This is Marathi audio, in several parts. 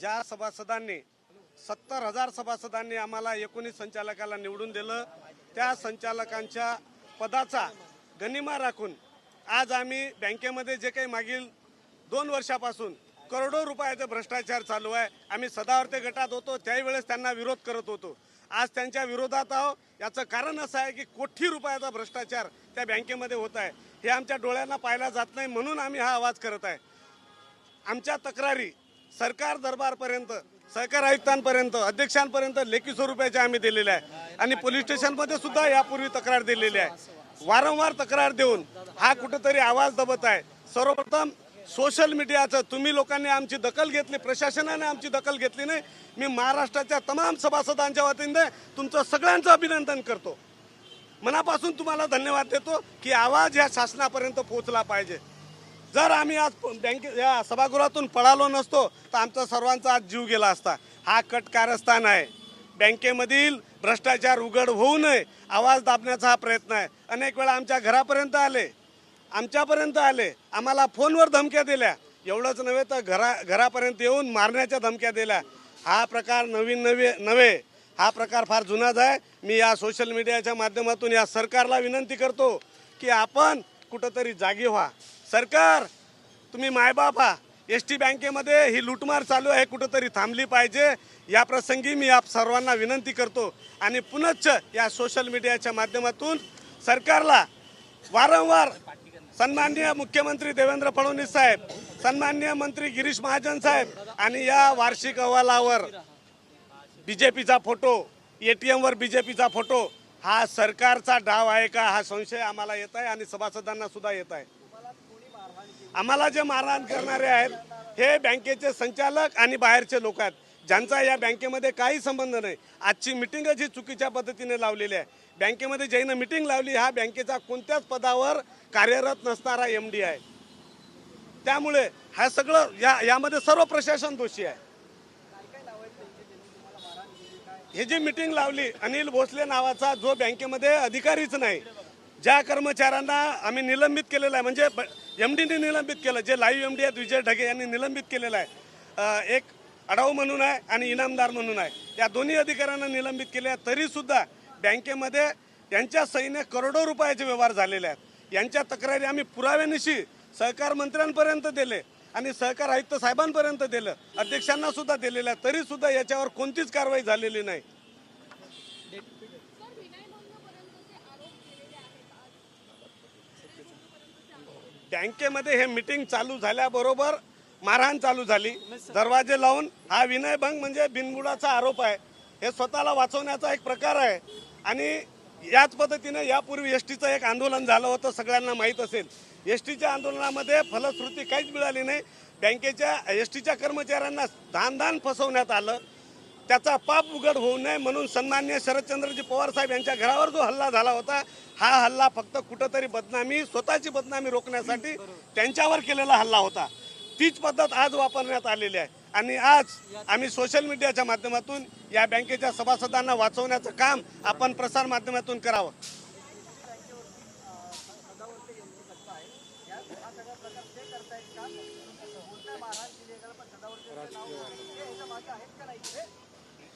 ज्या सभासदांनी सत्तर हजार सभासदांनी आम्हाला एकोणीस संचालकाला निवडून दिलं त्या संचालकांच्या पदाचा गनिमा राखून आज आम्ही बँकेमध्ये जे काही मागील दोन वर्षापासून करोडो रुपयाचा भ्रष्टाचार चालू आहे. आम्ही सदावर्ते गटात होतो त्याही वेळेस त्यांना विरोध करत होतो. आज त्यांच्या विरोधात आहो याचं कारण असं आहे की कोटी रुपयाचा भ्रष्टाचार त्या बँकेमध्ये होत आहे. हे आमच्या डोळ्यांना पाहायला जात नाही म्हणून आम्ही हा आवाज करत आहे. आमच्या तक्रारी सरकार दरबारपर्यंत सहकार आयुक्तांपर्यंत अध्यक्षांपर्यंत लेखी स्वरूपाचे आम्ही दिलेले आहे. आणि पोलीस स्टेशनमध्ये सुद्धा यापूर्वी तक्रार दिलेली आहे. वारंवार तक्रार देऊन हा कुठेतरी आवाज दबत आहे. सर्वप्रथम सोशल मीडियाचं तुम्ही लोकांनी आमची दखल घेतली प्रशासनाने आमची दखल घेतली नाही. मी महाराष्ट्राच्या तमाम सभासदांच्या वतीने तुमचं सगळ्यांचं अभिनंदन करतो. मनापासून तुम्हाला धन्यवाद देतो की आवाज या शासनापर्यंत पोहोचला पाहिजे. जर आम्ही आज बँके या सभागृहातून पळालो नसतो तर आमचा सर्वांचा आज जीव गेला असता. हा कट कारस्थान आहे. बँकेमधील भ्रष्टाचार उघड होऊ नये आवाज दाबण्याचा हा प्रयत्न आहे. अनेक वेळा आमच्या घरापर्यंत आले आमच्यापर्यंत आले आम्हाला फोनवर धमक्या दिल्या. एवढंच नव्हे तर घरा घरापर्यंत येऊन मारण्याच्या धमक्या दिल्या. हा प्रकार नवीन नवे नव्हे. हा प्रकार फार जुनाच आहे. मी या सोशल मीडियाच्या माध्यमातून या सरकारला विनंती करतो की आपण कुठंतरी जागी व्हा. सरकार तुम्ही मायबाप हा. एस टी बँकेमध्ये ही लुटमार चालू आहे कुठंतरी थांबली पाहिजे. या प्रसंगी मी आप सर्वांना विनंती करतो. आणि पुनश्च या सोशल मीडियाच्या माध्यमातून सरकारला वारंवार सन्माननीय मुख्यमंत्री देवेंद्र फडणवीस साहेब सन्माननीय मंत्री गिरीश महाजन साहेब आणि या वार्षिक अहवालावर बीजेपीचा photo A T एमवर B J बीजेपीचा photo हा सरकारचा डाव आहे का? हा संशय आम्हाला येत आहे आणि सभासदांना सुद्धा येत आहे. आम्हाला जे मारहाण करणारे आहेत हे बँकेचे संचालक आणि बाहेरचे लोक आहेत. ज्यांचा या बँकेमध्ये काही संबंध नाही. आजची मिटिंगच ही चुकीच्या पद्धतीने लावलेली आहे. बँकेमध्ये ज्यानं मिटिंग लावली हा बँकेचा कोणत्याच पदावर कार्यरत नसणारा एम डी आहे. त्यामुळे हा सगळं या यामध्ये सर्व प्रशासन दोषी आहे. हे जी मिटिंग लावली अनिल भोसले नावाचा जो बँकेमध्ये अधिकारीच नाही ज्या कर्मचाऱ्यांना आम्ही निलंबित केलेलं आहे म्हणजे एम डीने निलंबित केलं. जे लाईव्ह एम डी आहेत विजय ढगे यांनी निलंबित केलेलं आहे. एक अडाऊ म्हणून आहे आणि इनामदार म्हणून आहे. या दोन्ही अधिकाऱ्यांना निलंबित केले आहे. तरीसुद्धा बँकेमध्ये यांच्या सहीने करोडो रुपयाचे व्यवहार झालेले आहेत. यांच्या तक्रारी आम्ही पुराव्यानिशी सहकार मंत्र्यांपर्यंत दिले आणि सहकार आयुक्त साहेबांपर्यंत दिलं. अध्यक्षांना सुद्धा दिलेलं आहे तरीसुद्धा याच्यावर कोणतीच कारवाई झालेली नाही. बँकेमध्ये हे मिटिंग चालू झाल्याबरोबर मारहाण चालू झाली. दरवाजे लावून हा विनयभंग म्हणजे बिनबुडाचा आरोप आहे. हे स्वतःला वाचवण्याचा एक प्रकार आहे. आणि याच पद्धतीने यापूर्वी एस टीचं एक आंदोलन झालं होतं सगळ्यांना माहीत असेल. एस टीच्या आंदोलनामध्ये फलश्रुती काहीच मिळाली नाही. बँकेच्या एस टीच्या कर्मचाऱ्यांना दानदान फसवण्यात आलं. त्याचा पाप उघड होऊ नये म्हणून सन्मान्य शरदचंद्रजी पवार साहेब यांच्या घरावर जो हल्ला झाला होता हा हल्ला फक्त कुठंतरी बदनामी स्वतःची बदनामी रोखण्यासाठी त्यांच्यावर केलेला हल्ला होता. तीच पद्धत आज वापरण्यात आलेली आहे. आणि आज आम्ही सोशल मीडियाच्या माध्यमातून या बँकेच्या सभासदांना वाचवण्याचं काम आपण प्रसार माध्यमातून करावं.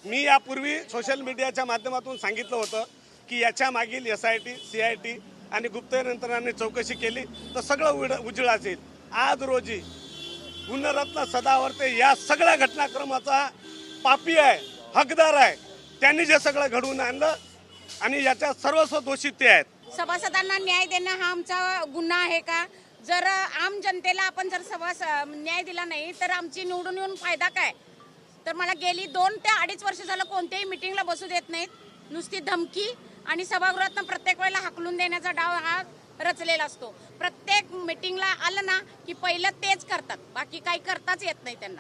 मी यापूर्वी सोशल मीडियाच्या माध्यमातून सांगितलं होतं की याच्या मागील S I T C I T आणि गुप्तहेर यंत्रणांनी चौकशी केली तर सगळं उड उजळाच येईल. आज रोजी गुणरत्न सदावर्ते या सगळ्या घटनाक्रमाचा पापी आहे हकदार आहे. त्यांनी जे सगळं घडवून आणलं आणि याच्या सर्वस्व दोषी ते आहेत. सभासदांना न्याय देणं हा आमचा गुन्हा आहे का? जर आम जनतेला आपण जर सभास न्याय दिला नाही तर आमची निवडून येऊन फायदा काय? तर मला गेली दोन ते अडीच वर्ष झालं कोणत्याही मिटिंगला बसू देत नाहीत. नुसती धमकी आणि सभागृहातनं प्रत्येक वेळेला हाकलून देण्याचा डाव हा रचलेला असतो. प्रत्येक मिटिंगला आलं ना की पहिलं तेच करतात. बाकी काही करताच येत नाही त्यांना.